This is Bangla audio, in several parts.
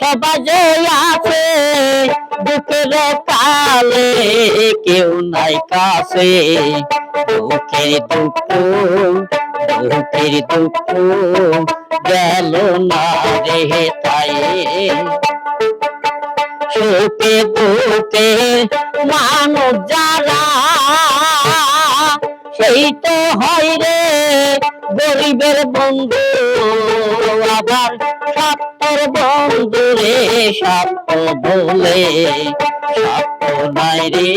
সবাই আছে, দুঃখের কালে কেউ নাই কাছে। দুঃখের দুঃখ দুঃখের দুঃখ গেল না রে তাই। সুখে দুঃখে মানুষ যারা, সেই তো হয় রে গরিবের বন্ধু, আবার সত্তর বন্ধু রে সত্য বলে সত্য নাই রে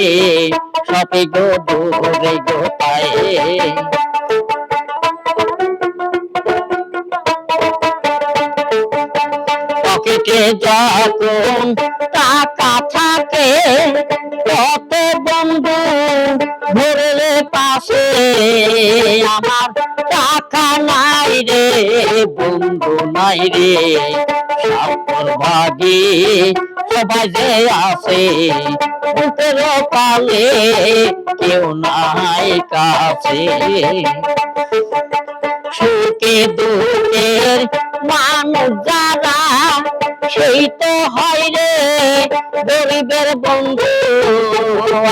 সবে গো দূরে গো পায়ে। পকেটে যখন টাকা থাকে কত বন্ধু ভরলে পাশে আমার বন্ধু নাই রে। সাপর ভাগে সবাই যে আসে উপর পালে কেউ নাই কাছে। সুখে দুঃখের মানুষ যারা, সেই তো হয় রে। গরিবের বন্ধু,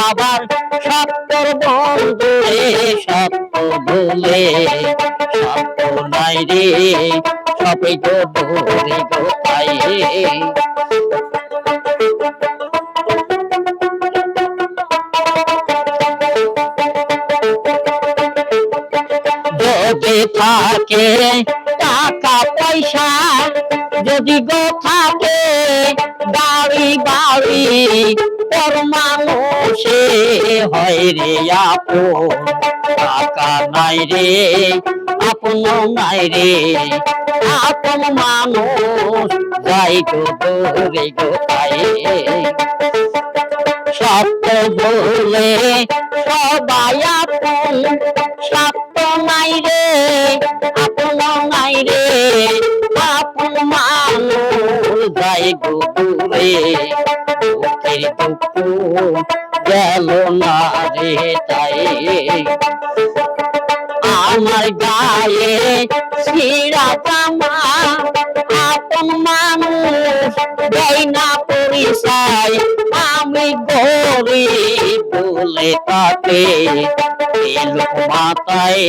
আবার সত্তর বন্ধু রে সত্য বলে সত্য নাই রে দূরে যদি থাকে টাকা পয়সা, যদি গো থাকে বাড়ি তোর মানুষে হয় রে আপন। টাকা নাই রে, আপন নাই রে। আপন মানুষ যাই গো দৌড়ে গো পায়ে সত্য বলে সবাই আপন। সত্য নাই রে, আপন নাই রে। আপন মানুষ যাই গো দূরে। দুঃখের গেল না রে তাই আমার গায়ে ছিড়া জামা আপন মানুষ দেয় না পরিচয় আমি গরিব বলে তাকে মাথায়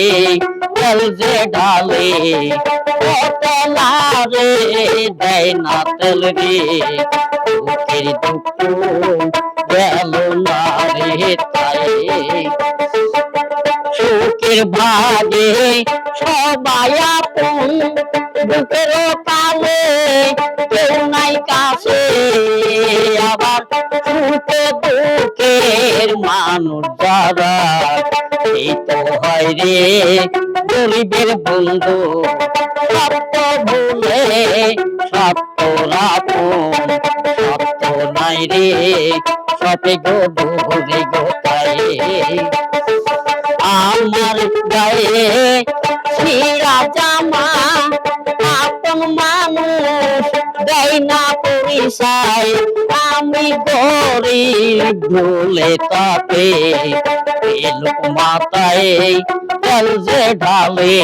যে ঢালে তেলারে দেয় না তেল রে দুঃখ তাই সুখের ভাগে সবাই আপন, দুঃখের কালে কেউ নাই কাছে। আবার সুখে দুঃখের মানুষ যারা, এই তো হয় রে গরিবের বন্ধু। সত্য ভুলে সত্য সত্য নাই রে। সবে গো ডুবরে গো তাই। আমার গায়ে ছিড়া জামা আপন মানুষ দেয় না পরিচয়। আমি গরিব ভুলে তাপে লোক মাথায় জল যে ঢালে।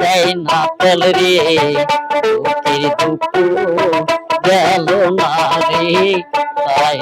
দেয় না তেল রে। দুঃখ গেল না রে তাই